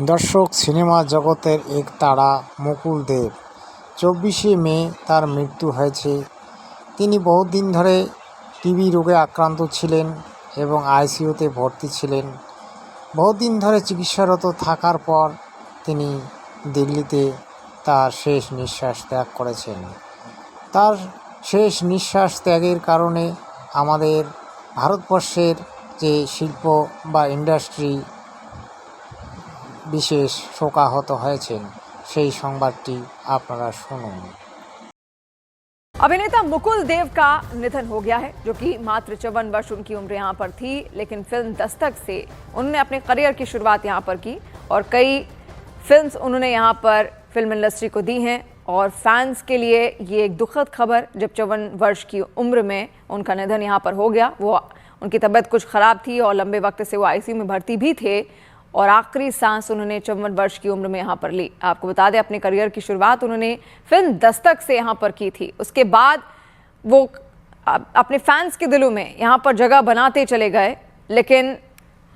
দর্শক, সিনেমা জগতের এক তারা মুকুল দেব। চব্বিশে মে তার মৃত্যু হয়েছে। তিনি বহুদিন ধরে টিবি রোগে আক্রান্ত ছিলেন এবং আইসিইউতে ভর্তি ছিলেন। বহুদিন ধরে চিকিৎসারত থাকার পর তিনি দিল্লিতে তার শেষ নিঃশ্বাস ত্যাগ করেছেন। তার শেষ নিঃশ্বাস ত্যাগের কারণে আমাদের ভারতবর্ষের যে শিল্প বা ইন্ডাস্ট্রি বিশেষ শোকাহত হয়েছেন সেই সংবাদটি আপনারা শুনুন अभिनेता मुकुल देव का निधन हो गया है जो कि मात्र चौवन वर्ष उनकी उम्र यहाँ पर थी लेकिन फिल्म दस्तक से उन्होंने अपने करियर की शुरुआत यहाँ पर की और कई फिल्म्स उन्होंने यहाँ पर फिल्म इंडस्ट्री को दी हैं और फैंस के लिए ये एक दुखद खबर जब चौवन वर्ष की उम्र में उनका निधन यहाँ पर हो गया वो उनकी तबीयत कुछ ख़राब थी और लंबे वक्त से वो आईसीयू में भर्ती भी थे और आखिरी सांस उन्होंने चौवन वर्ष की उम्र में यहाँ पर ली। आपको बता दें, अपने करियर की शुरुआत उन्होंने फ़िल्म दस्तक से यहाँ पर की थी। उसके बाद वो अपने फैंस के दिलों में यहाँ पर जगह बनाते चले गए, लेकिन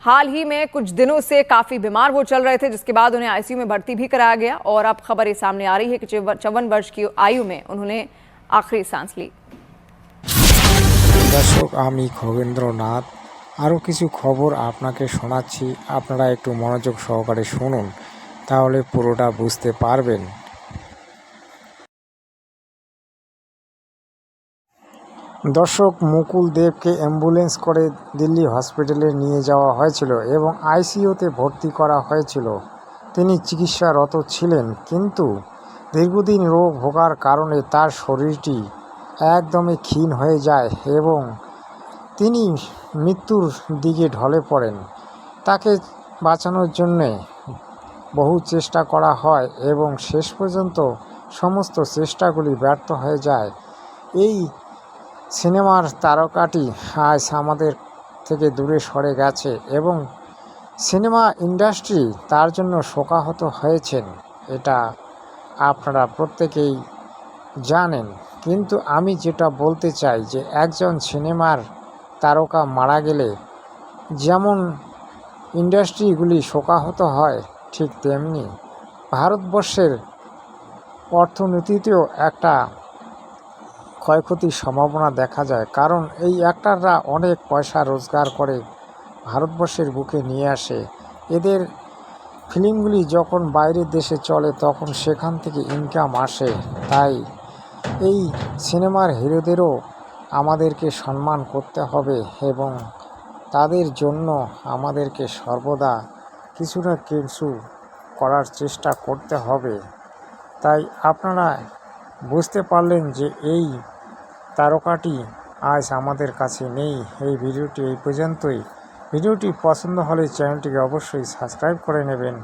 हाल ही में कुछ दिनों से काफ़ी बीमार वो चल रहे थे, जिसके बाद उन्हें आईसीयू में भर्ती भी कराया गया और अब खबर ये सामने आ रही है कि चौवन वर्ष की आयु में उन्होंने आखिरी सांस ली। दर्शक आमी खोविंद्रनाथ আরও কিছু খবর আপনাকে শোনাচ্ছি। আপনারা একটু মনোযোগ সহকারে শুনুন, তাহলে পুরোটা বুঝতে পারবেন। দর্শক, মুকুল দেবকে অ্যাম্বুলেন্স করে দিল্লি হসপিটালে নিয়ে যাওয়া হয়েছিল এবং আইসিইউতে ভর্তি করা হয়েছিল। তিনি চিকিৎসারত ছিলেন, কিন্তু দীর্ঘদিন রোগ ভোগার কারণে তার শরীরটি একদমই ক্ষীণ হয়ে যায় এবং তিনি মৃত্যুর দিকে ঢলে পড়েন। তাকে বাঁচানোর জন্যে বহু চেষ্টা করা হয় এবং শেষ পর্যন্ত সমস্ত চেষ্টাগুলি ব্যর্থ হয়ে যায়। এই সিনেমার তারকাটি আজ আমাদের থেকে দূরে সরে গেছে এবং সিনেমা ইন্ডাস্ট্রি তার জন্য শোকাহত হয়েছেন, এটা আপনারা প্রত্যেকেই জানেন। কিন্তু আমি যেটা বলতে চাই যে একজন সিনেমার তারকা মারা গেলে যেমন ইন্ডাস্ট্রিগুলি শোকাহত হয় ঠিক তেমনি ভারতবর্ষের অর্থনীতিতেও একটা ক্ষয়ক্ষতির সম্ভাবনা দেখা যায়। কারণ এই অ্যাক্টাররা অনেক পয়সা রোজগার করে ভারতবর্ষের বুকে নিয়ে আসে। এদের ফিল্মগুলি যখন বাইরের দেশে চলে, তখন সেখান থেকে ইনকাম আসে। তাই এই সিনেমার হিরোদেরও আমাদেরকে সম্মান করতে হবে এবং তাদের জন্য আমাদেরকে সর্বদা কিছু না কিছু করার চেষ্টা করতে হবে। তাই আপনারা বুঝতে পারলেন যে এই তারকাটি আজ আমাদের কাছে নেই। এই ভিডিওটি এই পর্যন্তই। ভিডিওটি পছন্দ হলে চ্যানেলটিকে অবশ্যই সাবস্ক্রাইব করে নেবেন।